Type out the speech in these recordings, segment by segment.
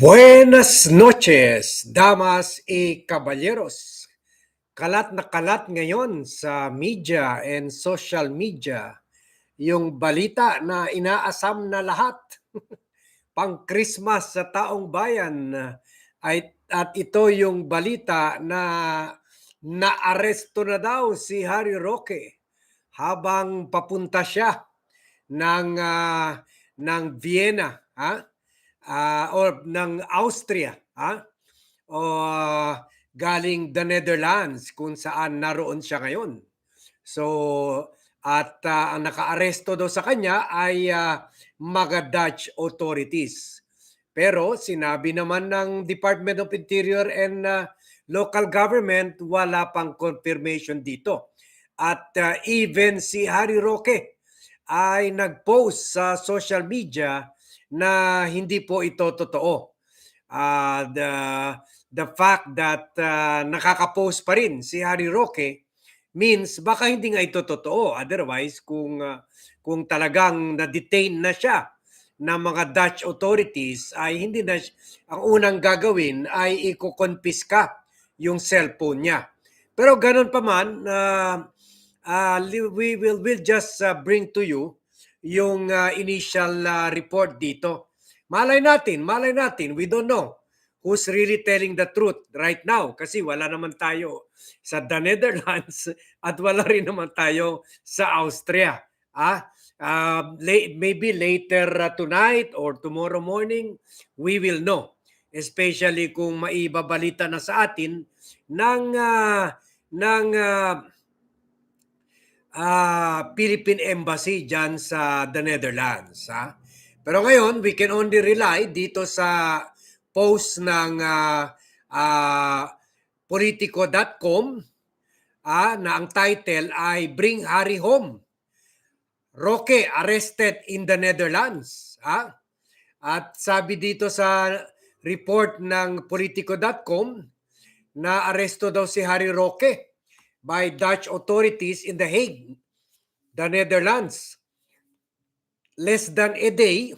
Buenas noches, damas y caballeros. Kalat na kalat ngayon sa media and social media yung balita na inaasam na lahat pang Christmas sa taong bayan ay at ito yung balita na naaresto na daw si Harry Roque habang papunta siya ng ah, ng Vienna, ha? Ah, or ng Austria, ha? O ah, galing the Netherlands kung saan naroon siya ngayon. So at ah, ang nakaaresto daw sa kanya ay ah, mga Dutch authorities. Pero sinabi naman ng Department of Interior and ah, Local Government wala pang confirmation dito. At ah, even si Harry Roque ay nag-post sa social media na hindi po ito totoo. Ah, the the fact that ah, nakaka-post pa rin si Harry Roque means baka hindi nga ito totoo. Otherwise, kung ah, kung talagang na-detain na siya ng mga Dutch authorities ay hindi na ang unang gagawin ay iko-confisca yung cellphone niya. Pero ganun pa man, ah, li- we will will just ah, bring to you yung ah, initial ah, report dito. Malay natin, malay natin, we don't know who's really telling the truth right now kasi wala naman tayo sa the Netherlands at wala rin naman tayo sa Austria. Ah, uh, maybe later uh, tonight or tomorrow morning, we will know. Especially kung maibabalita na sa atin ng ah, ng ah, ah, Philippine Embassy dyan sa the Netherlands. Ha? Pero ngayon, we can only rely dito sa post ng ah, ah, politico.com ah, na ang title ay Bring Harry Home. Roque arrested in the Netherlands. Ah? At sabi dito sa report ng politico.com na aresto daw si Harry Roque by Dutch authorities in The Hague, the Netherlands. Less than a day,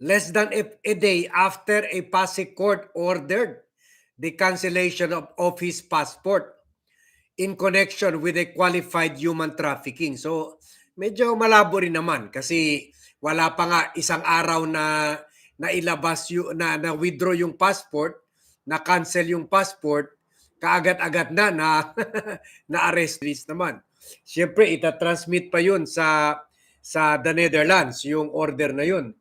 less than a, a day after a Pasig court ordered the cancellation of, of his passport in connection with a qualified human trafficking. So, medyo malabo rin naman kasi wala pa nga isang araw na nailabas yung na, na withdraw yung passport, na cancel yung passport, kaagad-agad na na na arrest list naman. Siyempre, itatransmit pa yun sa sa the Netherlands yung order na yun.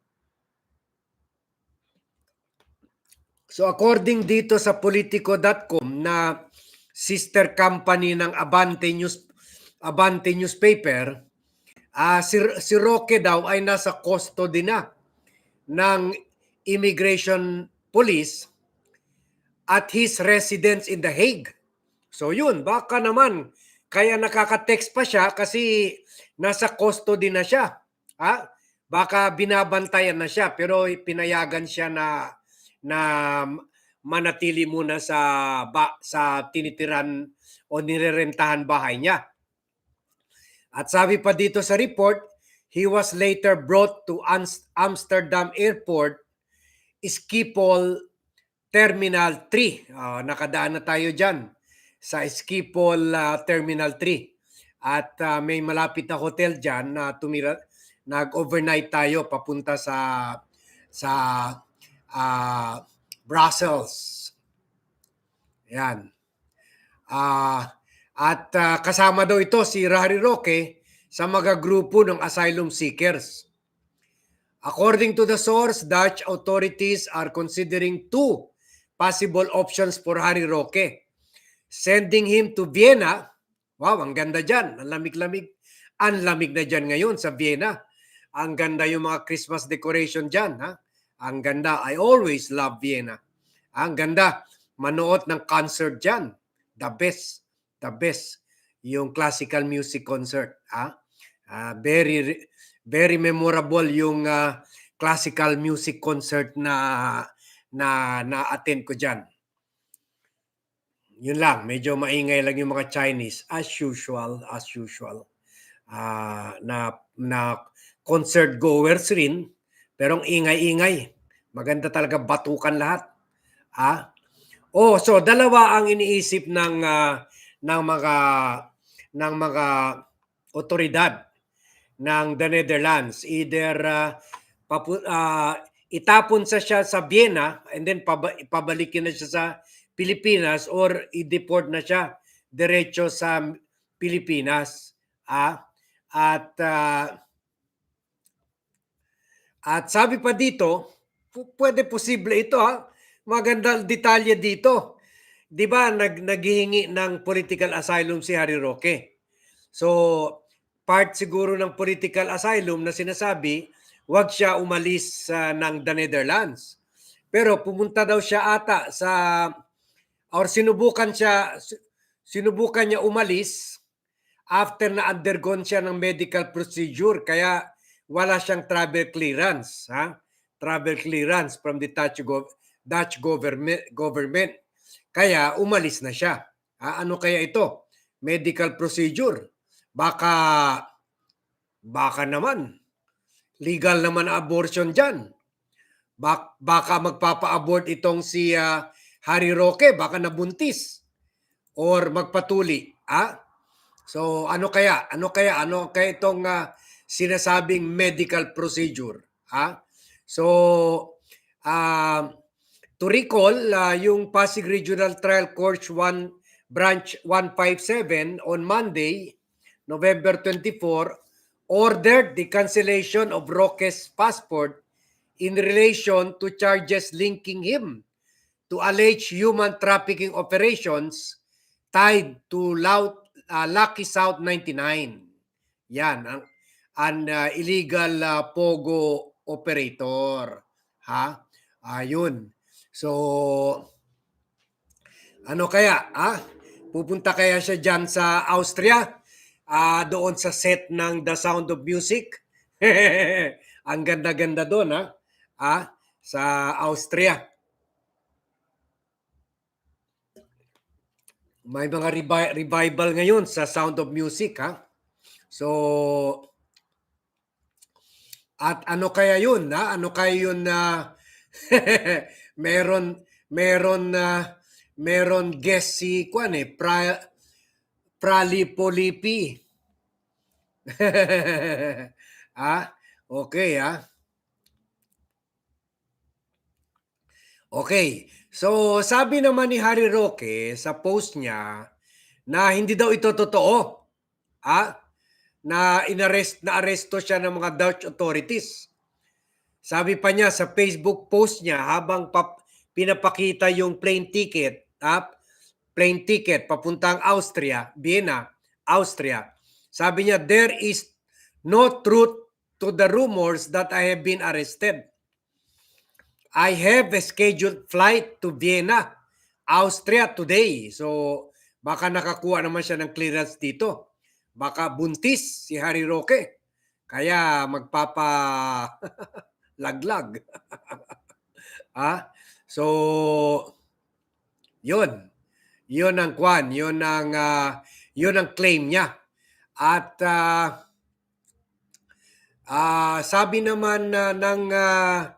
So according dito sa politico.com na sister company ng Abante News Abante newspaper, ah si, si Roque daw ay nasa custody na ng immigration police at his residence in The Hague. So yun, baka naman kaya nakaka-text pa siya kasi nasa custody na siya. Ha? Baka binabantayan na siya pero pinayagan siya na na manatili muna sa ba, sa tinitiran o nirerentahan bahay niya. At sabi pa dito sa report, he was later brought to Ams- Amsterdam Airport, Schiphol Terminal 3. Ah, nakadaan na tayo dyan sa Schiphol ah, Terminal 3. At ah, may malapit na hotel dyan na tumira, nag-overnight tayo papunta sa sa ah, Brussels. Yan. Ah, at ah, kasama daw ito si Harry Roque sa mga grupo ng asylum seekers. According to the source, Dutch authorities are considering two possible options for Harry Roque. Sending him to Vienna. Wow, ang ganda dyan. Ang lamig-lamig. Ang lamig na dyan ngayon sa Vienna. Ang ganda yung mga Christmas decoration dyan. Ha? Ang ganda. I always love Vienna. Ang ganda. Manood ng concert dyan. The best. The best. Yung classical music concert. Ha? Ah, very very memorable yung ah, classical music concert na na na-attend ko diyan. Yun lang, medyo maingay lang yung mga Chinese as usual, as usual. Ah, na na concert goers rin pero ang ingay-ingay. Maganda talaga batukan lahat. Ah. Oh, so dalawa ang iniisip ng ah, ng mga ng mga otoridad ng the Netherlands. Either ah, papu- ah, itapon sa siya sa Vienna and then paba- pabalikin na siya sa Pilipinas or i-deport na siya diretso sa Pilipinas. Ah, at ah, at sabi pa dito, pwede posible ito ha. Magandang detalye dito. 'Di ba nag naghihingi ng political asylum si Harry Roque. So part siguro ng political asylum na sinasabi, wag siya umalis ah, ng the Netherlands. Pero pumunta daw siya ata sa or sinubukan siya sinubukan niya umalis after na undergone siya ng medical procedure. Kaya wala siyang travel clearance ha? Travel clearance from the Dutch, gov- Dutch government government. Kaya umalis na siya. Ha, ano kaya ito? Medical procedure. Baka baka naman legal naman ang abortion diyan Bak- baka magpapa-abort itong si ah, Harry Roque baka nabuntis or magpatuli ah So ano kaya? Ano kaya? Ano kaya itong ah, sinasabing medical procedure? Ha? So um, to recall, ah, yung Pasig Regional Trial Court 1 Branch 157 on Monday, November 24, ordered the cancellation of Roque's passport in relation to charges linking him to alleged human trafficking operations tied to Lau- uh, Lucky South 99. Yan, ang, ang uh, illegal uh, pogo operator. Ha? Ayun. So, ano kaya? Ha? Pupunta kaya siya dyan sa Austria? Ah, doon sa set ng The Sound of Music? ang ganda-ganda doon, ha? Ah, sa Austria. may mga revi- revival ngayon sa Sound of Music ha. So at ano kaya yun ha? Ano kaya yun na meron meron na meron guest si kwan eh pra, Pralipolipi. ah, okay ah. Okay. So, sabi naman ni Harry Roque sa post niya na hindi daw ito totoo. Ah, na inarrest na aresto siya ng mga Dutch authorities. Sabi pa niya sa Facebook post niya habang pap, pinapakita yung plane ticket, ah, plane ticket papuntang Austria, Vienna, Austria. Sabi niya there is no truth to the rumors that I have been arrested. I have a scheduled flight to Vienna, Austria today. So, baka nakakuha naman siya ng clearance dito. Baka buntis si Harry Roque. Kaya magpapa laglag. ah, so yun. Yun ang kwan, yun ang ah, yun ang claim niya. At ah, ah, sabi naman na ng ah,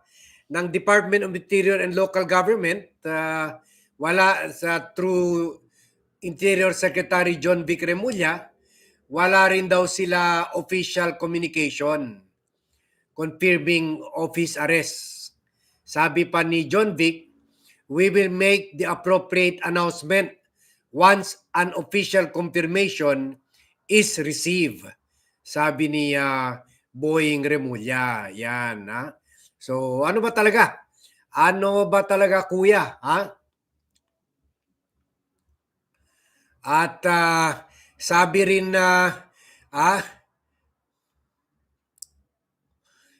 ng Department of Interior and Local Government uh, wala sa through Interior Secretary John Vic Remulla wala rin daw sila official communication confirming office arrest. Sabi pa ni John Vic, we will make the appropriate announcement once an official confirmation is received. Sabi ni uh, Boeing Remulla. Yan, ha? So, ano ba talaga? Ano ba talaga, kuya? Ha? At ah, sabi rin na ah,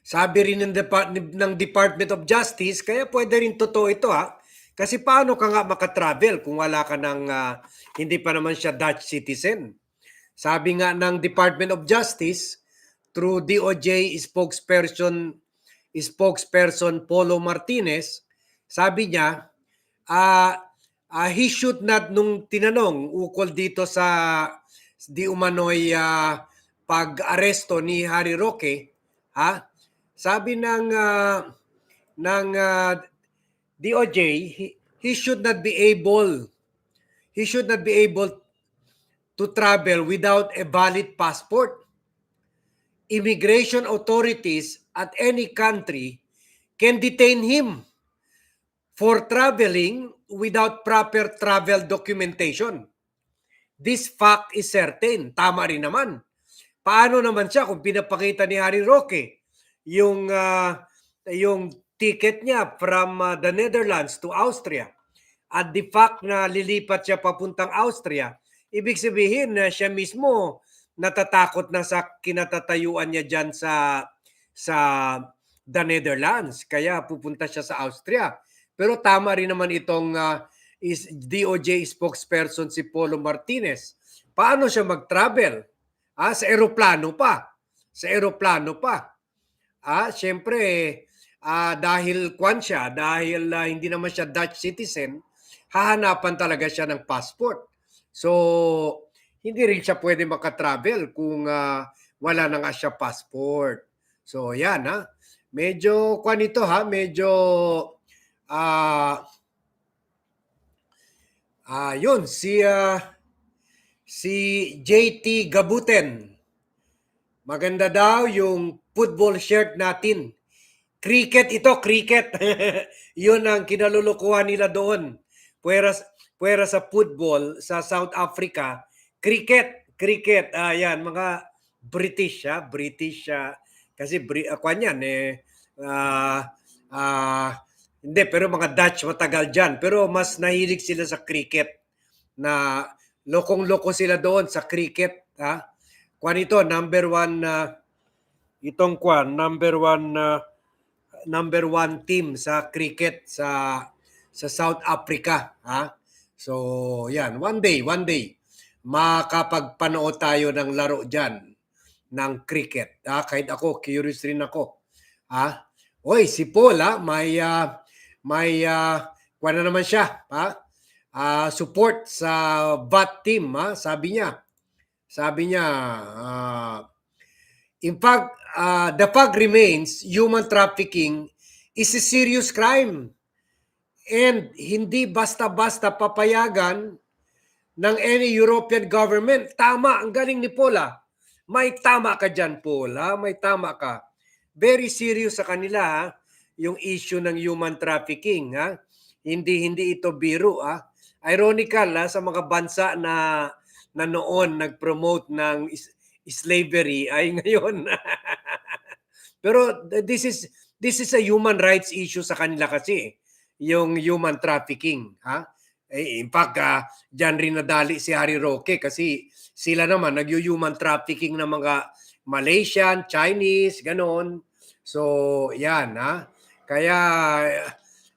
sabi rin ng, Depart- ng Department of Justice, kaya pwede rin totoo ito ha. Kasi paano ka nga makatravel kung wala ka ng, ah, hindi pa naman siya Dutch citizen? Sabi nga ng Department of Justice, through DOJ spokesperson spokesperson Polo Martinez, sabi niya, ah ah, he should not nung tinanong ukol dito sa di umano'y ah, pag-aresto ni Harry Roque, ha? Sabi ng ah, ng ah, DOJ, he, he should not be able he should not be able to travel without a valid passport. Immigration authorities at any country can detain him for traveling without proper travel documentation. This fact is certain. Tama rin naman. Paano naman siya kung pinapakita ni Harry Roque yung ah, yung ticket niya from ah, the Netherlands to Austria at the fact na lilipat siya papuntang Austria, ibig sabihin na siya mismo natatakot na sa kinatatayuan niya diyan sa sa the Netherlands kaya pupunta siya sa Austria. Pero tama rin naman itong ah, is DOJ spokesperson si Polo Martinez. Paano siya mag-travel? Ah, sa eroplano pa. Sa eroplano pa. Ah, syempre ah, dahil kwan siya, dahil ah, hindi naman siya Dutch citizen, hahanapan talaga siya ng passport. So, hindi rin siya pwede makatravel kung ah, wala na nga siya passport. So, yan ha. Medyo kwan ito ha, medyo ah ah yun si ah, si JT Gabuten. Maganda daw yung football shirt natin. Cricket ito, cricket. Yun ang kinalulukuhan nila doon. Puwera, puwera sa football sa South Africa, cricket, cricket. Ah, yan, mga British, ha? British, ah, kasi ah, kwan yan, eh, ah, ah, hindi, pero mga Dutch matagal dyan. Pero mas nahilig sila sa cricket na lokong-loko sila doon sa cricket. Ha? Kwan ito, number one, na itong kwan, number one, na number one team sa cricket sa sa South Africa. Ha? So, yan. One day, one day, makapagpanood tayo ng laro dyan ng cricket. Ha? Kahit ako, curious rin ako. Ha? Oy, si Paul, ha? may, ah, may, uh, na naman siya, ha? Ah, support sa VAT team, ha? Sabi niya. Sabi niya, ah, in fact, uh, the fact remains human trafficking is a serious crime. And hindi basta-basta papayagan ng any European government. Tama, ang galing ni Paula. May tama ka dyan, Paula. May tama ka. Very serious sa kanila, ha? yung issue ng human trafficking. Ha? Hindi hindi ito biro. Ha? Ironical ha? sa mga bansa na, na noon nag-promote ng slavery ay ngayon. Pero this is this is a human rights issue sa kanila kasi yung human trafficking, ha? Eh, in fact, ah, dyan rin nadali si Harry Roque kasi sila naman nag-human trafficking ng mga Malaysian, Chinese, ganon. So, yan, ha? Kaya,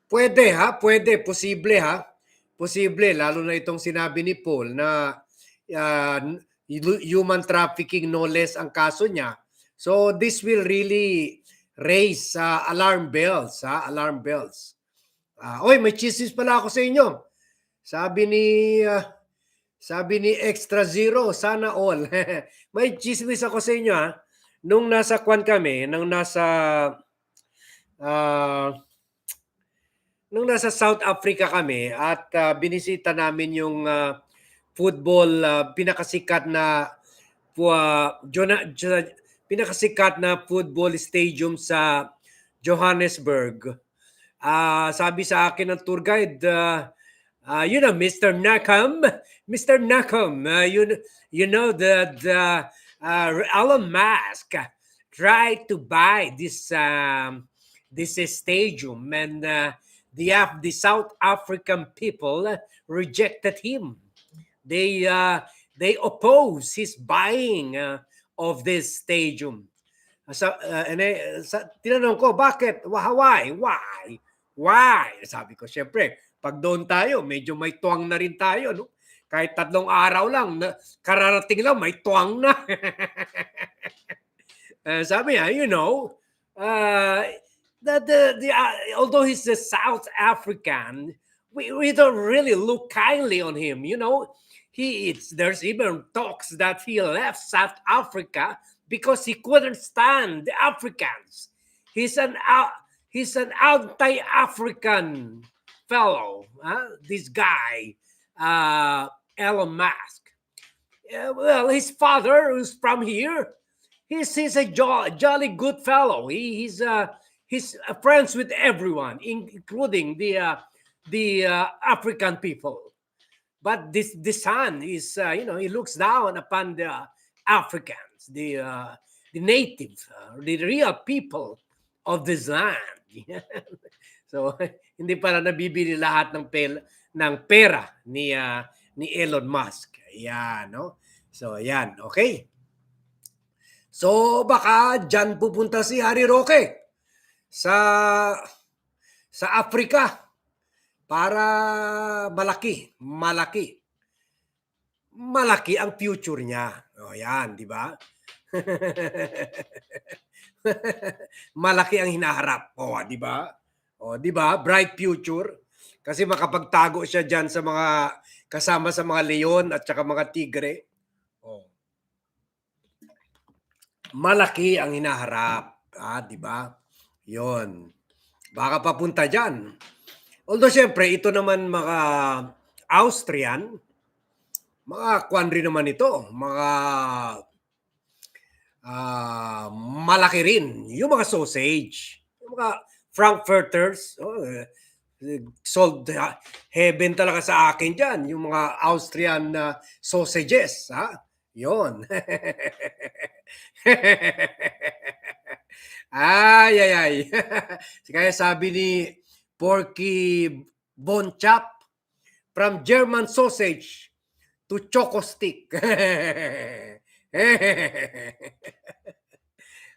pwede, ha? Pwede, posible, ha? Posible, lalo na itong sinabi ni Paul na ah, human trafficking no less ang kaso niya. So this will really raise uh, alarm bells, ha? Alarm bells. Ah, oy, may chismis pala ako sa inyo. Sabi ni ah, sabi ni Extra Zero, sana all. may chismis ako sa inyo ha. Nung nasa kwan kami, nung nasa ah, nung nasa South Africa kami at ah, binisita namin yung ah, football ah, pinakasikat na uh, Jona, Jo- pinakasikat na football stadium sa Johannesburg. Ah, sabi sa akin ng tour guide, ah, ah, you know, Mr. Nakam, Mr. Nakam, ah, you, you know that the uh, Elon Musk tried to buy this um, this stadium, and uh, the the South African people rejected him. They uh, they oppose his buying uh, of this stadium. Sa, uh, and eh, sa, tinanong ko, bakit? Why? Why? Why? Sabi ko, syempre, pag doon tayo, medyo may tuwang na rin tayo. No? Kahit tatlong araw lang, na, kararating lang, may tuwang na. Uh, sabi niya, you know, uh, the, the, the, uh, although he's a South African, we, we don't really look kindly on him, you know. He it's, there's even talks that he left South Africa because he couldn't stand the Africans. He's an uh, he's an anti-African fellow. Huh? This guy, uh, Elon Musk. Yeah, well, his father, who's from here, he's he's a jo- jolly good fellow. He, he's uh, he's uh, friends with everyone, in- including the uh, the uh, African people. But this the son is, uh, you know, he looks down upon the Africans, the uh, the native, uh, the real people of this land. so hindi para nabibili lahat ng pel ng pera ni ah, ni Elon Musk. Ayan, no? So, ayan, okay. So, baka dyan pupunta si Harry Roque sa sa Africa para malaki, malaki. Malaki ang future niya. O, yan, di ba? malaki ang hinaharap. O, di ba? O, di ba? Bright future. Kasi makapagtago siya diyan sa mga kasama sa mga leon at saka mga tigre. O. Malaki ang hinaharap, ah, di ba? 'Yon. Baka papunta diyan. Although syempre ito naman mga Austrian, mga kwan naman ito, mga ah, malaki rin. Yung mga sausage, yung mga Frankfurters, oh, eh, sold ha- heaven talaga sa akin dyan. Yung mga Austrian na sausages, ha? Yon. ay, ay, ay. Kaya sabi ni Porky Bonchap, from German sausage to choco stick.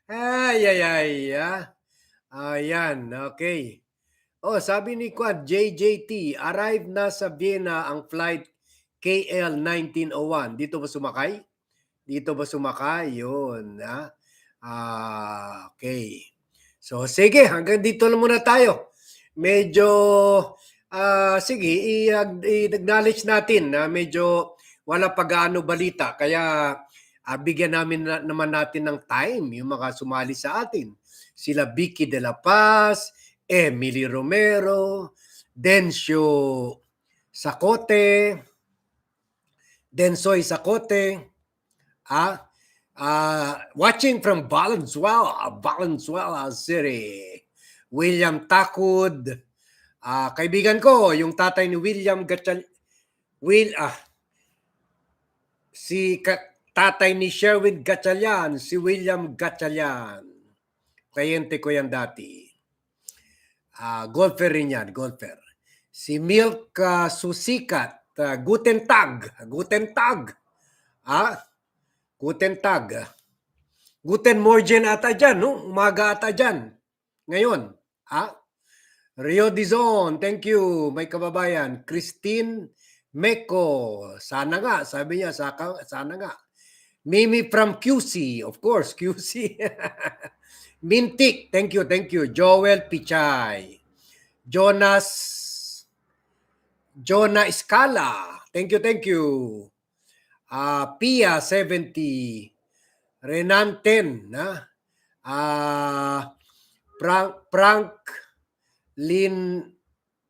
ay, ay, ay. Ah. Ayan, okay. Oh, sabi ni Quad, JJT, arrive na sa Vienna ang flight KL 1901. Dito ba sumakay? Dito ba sumakay? Yun. Ha? Ah, okay. So, sige, hanggang dito lang muna tayo. Medyo, ah, sige, i-acknowledge natin na medyo wala pa gaano balita. Kaya, ah, bigyan namin na, naman natin ng time yung mga sumali sa atin. Sila Vicky De La Paz, Emily Romero, Dencio Sacote, Densoy Sacote, ah, ah, watching from Valenzuela, Valenzuela City. William Takud, ah, kaibigan ko, yung tatay ni William Gatchal, Will, ah, si ka- tatay ni Sherwin Gatchalian, si William Gatchalian. Kliyente ko yan dati. Ah, golfer rin yan, golfer. Si Milk ah, Susikat, ah, Guten Tag, Guten Tag. Ah, Guten Tag. Guten Morgen ata dyan, no? Umaga ata dyan. Ngayon, ah, Rio Dizon, thank you, may kababayan. Christine Meko, sana nga, sabi niya, saka, sana nga. Mimi from QC, of course, QC. Mintik, thank you, thank you. Joel Pichay. Jonas Jonah Scala, thank you, thank you. Ah, Pia 70. Renan 10, na? Ah, Frank Frank Lin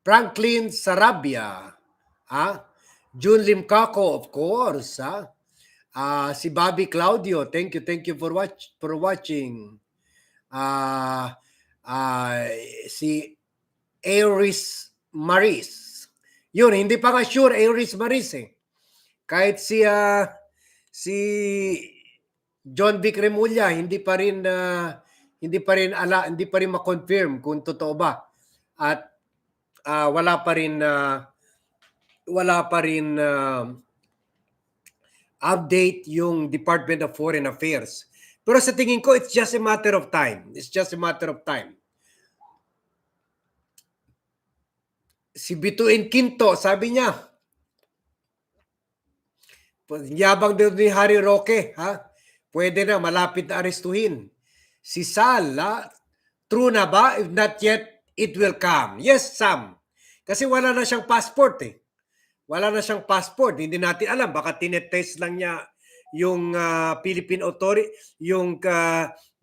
Franklin Sarabia. Ah, June Limcaco, of course, ah. Ah, si Bobby Claudio, thank you, thank you for watch for watching. Ah, ah, si Aris Maris. Yun, hindi pa nga sure Aris Maris eh. Kahit si ah, si John Vic Remulla, hindi pa rin ah, hindi pa rin ala, hindi pa rin ma-confirm kung totoo ba. At ah, wala pa rin ah, wala pa rin ah, update yung Department of Foreign Affairs. Pero sa tingin ko, it's just a matter of time. It's just a matter of time. Si Bituin Quinto, sabi niya, yabang ni Harry Roque, ha? Pwede na, malapit na arestuhin. Si Sal, ha? True na ba? If not yet, it will come. Yes, Sam. Kasi wala na siyang passport eh. Wala na siyang passport. Hindi natin alam. Baka tinetest lang niya yung ah, Philippine Authority, yung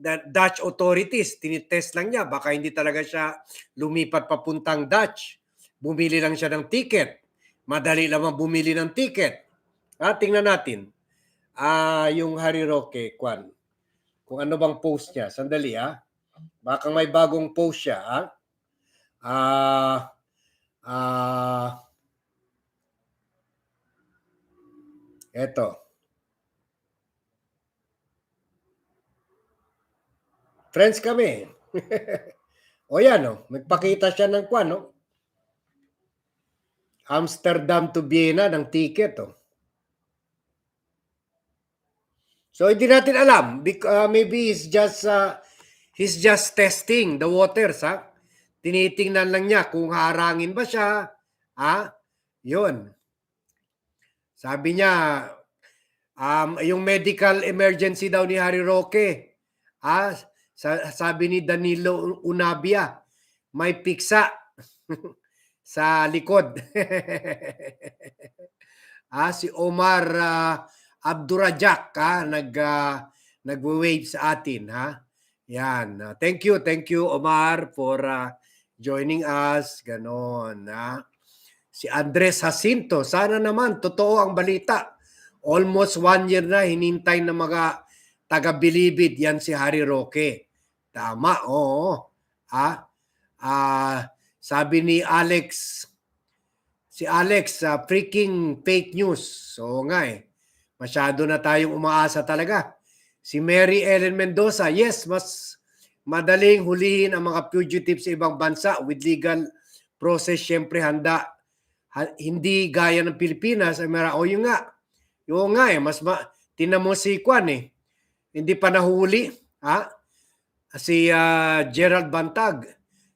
the Dutch authorities, tinitest lang niya, baka hindi talaga siya lumipat papuntang Dutch. Bumili lang siya ng ticket. Madali lamang bumili ng ticket. Ah, tingnan natin. Ah, yung Harry Roque, Kwan. Kung ano bang post niya. Sandali ah. Baka may bagong post siya ah. Ah, ah, eto. Friends kami. o yan, no? Magpakita siya ng kwan, no? Amsterdam to Vienna ng ticket, oh. So hindi natin alam. Uh, maybe he's just uh, he's just testing the waters, ha? Tinitingnan lang niya kung harangin ba siya, ha? Yun. Sabi niya, um, yung medical emergency daw ni Harry Roque, ah, sa, sabi ni Danilo Unabia, may piksa sa likod. ah, si Omar ah, Abdurajak ha, nag ah, nagwe-wave sa atin ha. Yan. Ah, thank you, thank you Omar for ah, joining us. Ganon ha. Si Andres Jacinto, sana naman totoo ang balita. Almost one year na hinintay ng mga taga-bilibid yan si Harry Roque. Tama, oo. Ha? Ah, sabi ni Alex, si Alex, ah, freaking fake news. So nga eh, masyado na tayong umaasa talaga. Si Mary Ellen Mendoza, yes, mas madaling hulihin ang mga fugitives sa ibang bansa with legal process. Siyempre, handa. Ha- hindi gaya ng Pilipinas. Ay mara, o yun nga. Yun nga eh, mas ma, tinan si Kwan eh. Hindi pa nahuli. Ha? Si ah, Gerald Bantag.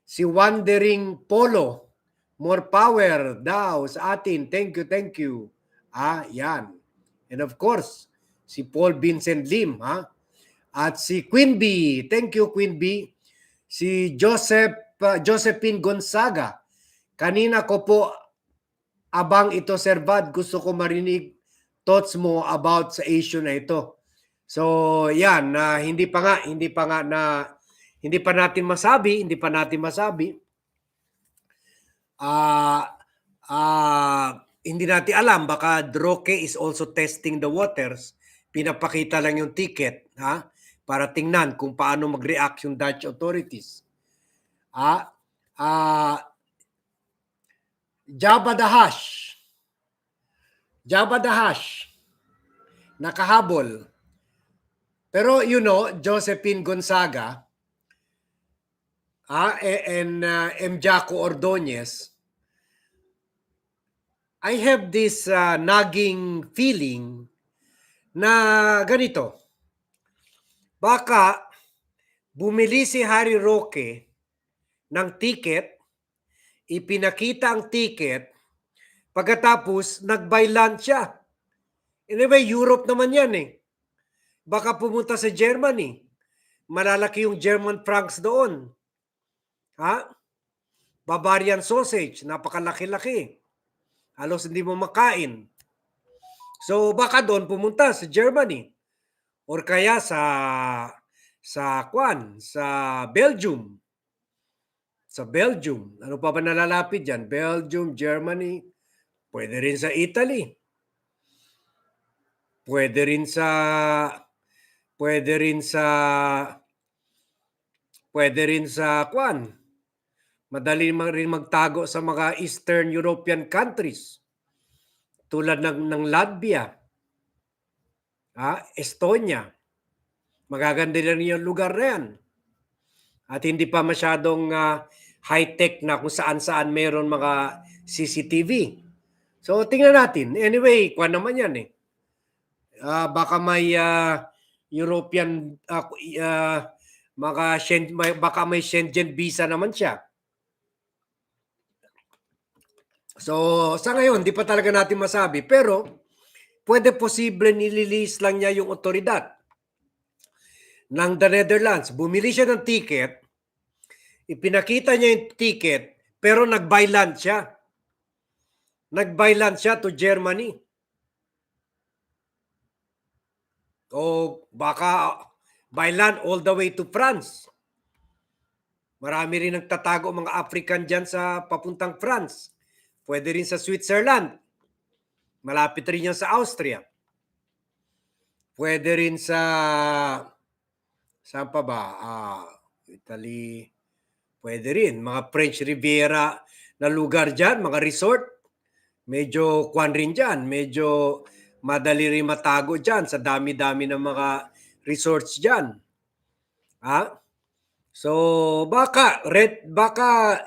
Si Wandering Polo. More power daw sa atin. Thank you, thank you. Ah, yan. And of course, si Paul Vincent Lim, ha? At si Queen Bee. Thank you, Queen Bee. Si Joseph uh, Josephine Gonzaga. Kanina ko po abang ito, Sir Bad, gusto ko marinig thoughts mo about sa issue na ito. So, yan, na hindi pa nga, hindi pa nga na hindi pa natin masabi, hindi pa natin masabi. Ah, ah, hindi natin alam baka Droke is also testing the waters. Pinapakita lang yung ticket, ha? Para tingnan kung paano mag-react yung Dutch authorities. Ah, ah, Jabba the Hush. Jabba the Hush. Nakahabol. Pero you know, Josephine Gonzaga, ah, and uh, M. Jaco Ordonez, I have this uh, nagging feeling na ganito. Baka bumili si Harry Roque ng ticket, ipinakita ang ticket, pagkatapos nag-buy lunch siya. Anyway, Europe naman yan eh. Baka pumunta sa Germany. Malalaki yung German francs doon. Ha? Bavarian sausage, napakalaki-laki. Halos hindi mo makain. So baka doon pumunta sa Germany or kaya sa sa Kwan, sa Belgium. Sa Belgium. Ano pa ba nalalapit diyan? Belgium, Germany, pwede rin sa Italy. Pwede rin sa pwede rin sa pwede rin sa Kwan. Madali man rin magtago sa mga Eastern European countries tulad ng, ng Latvia, ah, Estonia. Magaganda rin yung lugar na yan. At hindi pa masyadong ah, high-tech na kung saan-saan meron mga CCTV. So tingnan natin. Anyway, kwan naman yan eh. Ah, baka may ah, European ah, ah, mga may- baka may Schengen visa naman siya. So, sa ngayon, di pa talaga natin masabi. Pero, pwede posible nililis lang niya yung otoridad ng the Netherlands. Bumili siya ng ticket, ipinakita niya yung ticket, pero nag-buy siya. Nag-buy siya to Germany. O baka by land all the way to France. Marami rin nagtatago mga African dyan sa papuntang France. Pwede rin sa Switzerland. Malapit rin yan sa Austria. Pwede rin sa saan pa ba? Ah, Italy. Pwede rin. Mga French Riviera na lugar dyan, mga resort. Medyo kwan rin dyan. Medyo madali rin matago dyan sa dami-dami ng mga resorts dyan. Ha? So, baka, red, baka,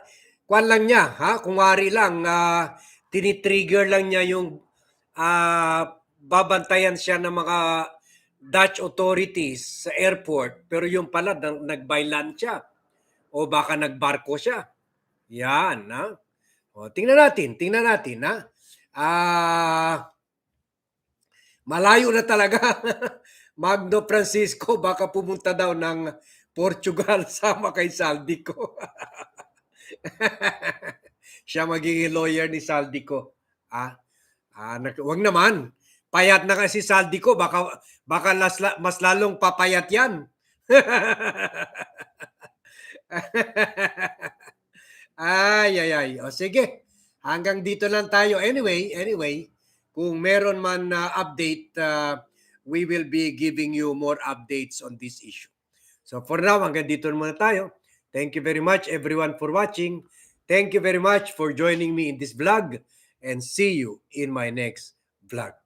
kwan lang niya, ha? Kung wari lang, ah, tinitrigger lang niya yung ah, babantayan siya ng mga Dutch authorities sa airport, pero yung pala, nag- nag-byland siya. O baka nagbarko siya. Yan, ha? O, tingnan natin, tingnan natin, ha? Ah, malayo na talaga. Magno Francisco, baka pumunta daw ng Portugal sama kay Saldico. Siya magiging lawyer ni Saldico. Ah, ah nak- wag naman. Payat na kasi Saldico, baka baka las, mas lalong papayat 'yan. ay, ay, ay. O sige. Hanggang dito lang tayo. Anyway, anyway, kung meron man na update, uh, we will be giving you more updates on this issue. So for now, hanggang dito muna tayo. Thank you very much everyone for watching. Thank you very much for joining me in this vlog and see you in my next vlog.